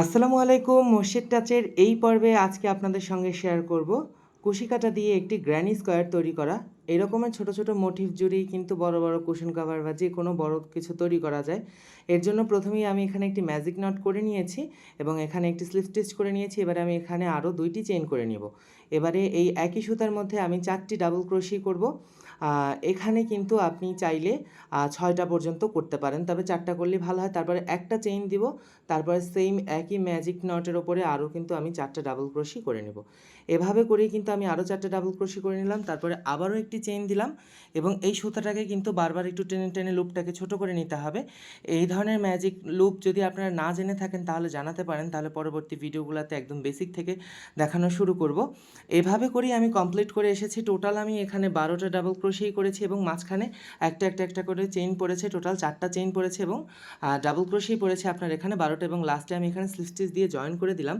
আসসালামু আলাইকুম, মসজিদ টাচের এই পর্বে আজকে আপনাদের সঙ্গে শেয়ার করব। কুশি কাটা দিয়ে একটি গ্র্যানি স্কোয়ার তৈরি করা। এরকমের ছোট ছোট মোটিভ জুড়েই কিন্তু বড় বড় কুশন কাভার বা যে কোনো বড় কিছু তৈরি করা যায়। এর জন্য প্রথমেই আমি এখানে একটি ম্যাজিক নট করে নিয়েছি এবং এখানে একটি স্লিপ স্টিচ করে নিয়েছি। এবারে আমি এখানে আরও দুইটি চেইন করে নিব। এবারে এই একই সুতার মধ্যে আমি চারটি ডাবল ক্রোশি করব। এখানে কিন্তু আপনি চাইলে ছয়টা পর্যন্ত করতে পারেন। তবে চারটা করলে ভালো হয়। তারপরে একটা চেইন দিব, তারপরে সেম একই ম্যাজিক নটের ওপরে আরও কিন্তু আমি চারটা ডাবল ক্রোশি করে নেব। এভাবে করেই কিন্তু আমি আরও চারটে ডাবল ক্রোশি করে নিলাম। তারপরে আবারও একটি চেইন দিলাম এবং এই সুতাটাকে কিন্তু বারবার একটু টেনে টেনে লুপটাকে ছোট করে নিতে হবে। এই ধরনের ম্যাজিক লুপ যদি আপনারা না জেনে থাকেন, তাহলে জানাতে পারেন। তাহলে পরবর্তী ভিডিওগুলোতে একদম বেসিক থেকে দেখানো শুরু করব। এভাবে করেই আমি কমপ্লিট করে এসেছি। টোটাল আমি এখানে বারোটা ডাবল ক্রোশেই করেছি এবং মাঝখানে একটা একটা একটা করে চেইন পড়েছে টোটাল চারটা চেইন পড়েছে এবং ডাবল ক্রোশেই পড়েছে আপনার এখানে বারোটা এবং লাস্টে আমি এখানে স্লিপ স্টিচ দিয়ে জয়েন করে দিলাম।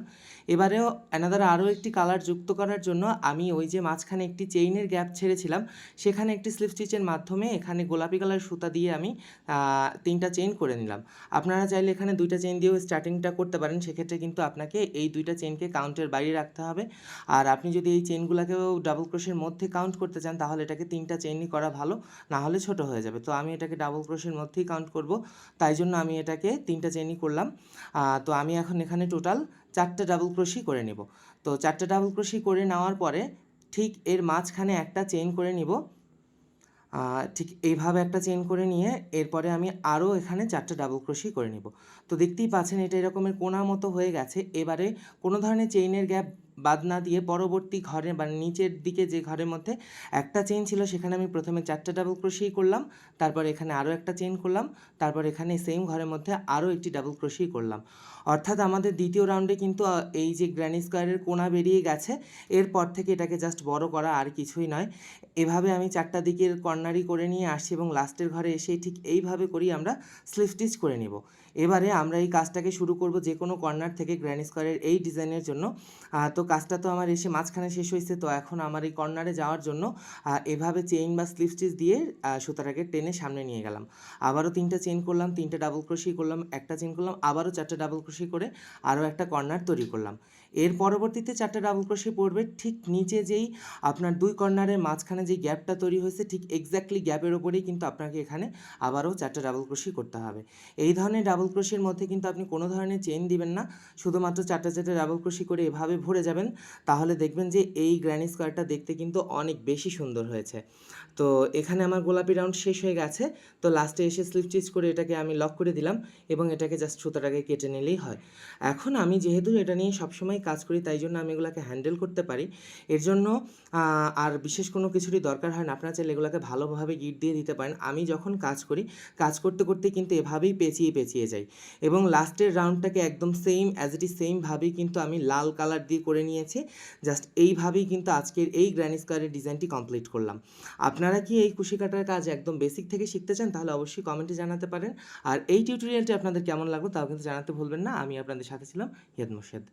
এবারেও অ্যানাদার আরও একটি কালার যুক্ত করার জন্য আমি ওই যে মাঝখানে একটি চেইনের গ্যাপ ছেড়েছিলাম, সেখানে একটি স্লিপ স্টিচের মাধ্যমে এখানে গোলাপি কালার সুতা দিয়ে আমি তিনটা চেইন করে নিলাম। আপনারা চাইলে এখানে দুইটা চেইন দিয়েও স্টার্টিংটা করতে পারেন, সেক্ষেত্রে কিন্তু আপনাকে এই দুইটা চেইনকে কাউন্টের বাইরে রাখতে হবে। আর আপনি যদি এই চেইনগুলোকেও ডাবল ক্রোশের মধ্যে কাউন্ট করতে চান, তাহলে এটাকে তিনটা চেইনই করা ভালো, না হলে ছোট হয়ে যাবে। তো আমি এটাকে ডাবল ক্রোশের মধ্যেই কাউন্ট করব। তাই জন্য আমি এটাকে তিনটা চেইনই করলাম। তো আমি এখন এখানে টোটাল চারটে ডাবল ক্রোশই করে নেব। তো চারটে ডাবল ক্রোশি করে নেওয়ার পরে ঠিক এর মাঝখানে একটা চেইন করে নিব। ঠিক এইভাবে একটা চেইন করে নিয়ে এরপরে আমি আরও এখানে চারটে ডাবল ক্রোশি করে নিব। তো দেখতেই পাচ্ছেন এটা এরকমের কোনা মতো হয়ে গেছে। এবারে কোনো ধরনের চেইনের গ্যাপ বাদ না দিয়ে পরবর্তী ঘরে বা নিচের দিকে যে ঘরের মধ্যে একটা চেইন ছিল, সেখানে আমি প্রথমে চারটে ডাবল ক্রোশি করলাম। তারপর এখানে আরও একটা চেইন করলাম। তারপর এখানে সেম ঘরের মধ্যে আরও একটি ডাবল ক্রোশি করলাম। অর্থাৎ আমাদের দ্বিতীয় রাউন্ডে কিন্তু এই যে গ্র্যানি স্কোয়ারের কোনা বেরিয়ে গেছে, এরপর থেকে এটাকে জাস্ট বড় করা আর কিছুই নয়। এভাবে আমি চারটা দিকের কর্নারি করে নিয়ে আসছি এবং লাস্টের ঘরে এসে ঠিক এইভাবে করেই আমরা স্লিপ স্টিচ করে নিব। এবারে আমরা এই কাজটাকে শুরু করব যে কোনো কর্নার থেকে গ্র্যান্ড স্কোয়ারের এই ডিজাইনের জন্য। তো কাজটা তো আমার এসে মাঝখানে শেষ হয়েছে, তো এখন আমার এই কর্নারে যাওয়ার জন্য এভাবে চেইন বা স্লিপ স্টিচ দিয়ে সুতাটাকে টেনে সামনে নিয়ে গেলাম। আবারও তিনটা চেইন করলাম, তিনটা ডাবল ক্রোশি করলাম, একটা চেন করলাম, আবারও চারটা ডাবল ক্রোশি করে আরও একটা কর্নার তৈরি করলাম। এর পরবর্তীতে চারটে ডাবল ক্রোশি পড়বে, ঠিক নিচে যেই আপনার দুই কর্নারের মাঝখানে যে গ্যাপটা তৈরি হয়েছে, ঠিক এক্স্যাক্টলি গ্যাপের ওপরেই কিন্তু আপনাকে এখানে আবারও চারটে ডাবল ক্রোশি করতে হবে। এই ধরনের ডাবল ক্রোশির মধ্যে কিন্তু আপনি কোনো ধরনের চেইন দিবেন না, শুধুমাত্র চারটে চারটে ডাবল ক্রোশি করে এভাবে ভরে যাবেন, তাহলে দেখবেন যে এই গ্র্যানি স্কোয়ারটা দেখতে কিন্তু অনেক বেশি সুন্দর হয়েছে। তো এখানে আমার গোলাপি রাউন্ড শেষ হয়ে গেছে, তো লাস্টে এসে স্লিপ স্টিচ করে এটাকে আমি লক করে দিলাম এবং এটাকে জাস্ট সুতাটাকে কেটে নিলেই হয়। এখন আমি যেহেতু এটা নিয়ে সবসময় কাজ করি, তাই জন্য আমি এগুলোকে হ্যান্ডেল করতে পারি। এর জন্য আর বিশেষ কোনো কিছুরই দরকার হয় না। আপনারা চাইলে এগুলোকে ভালোভাবে গিট দিয়ে দিতে পারেন। আমি যখন কাজ করি, কাজ করতে করতে কিন্তু এভাবেই পেঁচিয়ে পেঁচিয়ে যাই। এবং লাস্টের রাউন্ডটাকে একদম সেম অ্যাজ ইট ইজ সেমভাবেই কিন্তু আমি লাল কালার দিয়ে করে নিয়েছি। জাস্ট এইভাবেই কিন্তু আজকের এই গ্র্যানি স্কোয়ারের ডিজাইনটি কমপ্লিট করলাম। আপনারা কি এই কুশি কাটার কাজ একদম বেসিক থেকে শিখতে চান? তাহলে অবশ্যই কমেন্টে জানাতে পারেন। আর এই টিউটোরিয়ালটি আপনাদের কেমন লাগল তাও কিন্তু জানাতে ভুলবেন না। আমি আপনাদের সাথে ছিলাম হিয়াদ মোর্শেদ।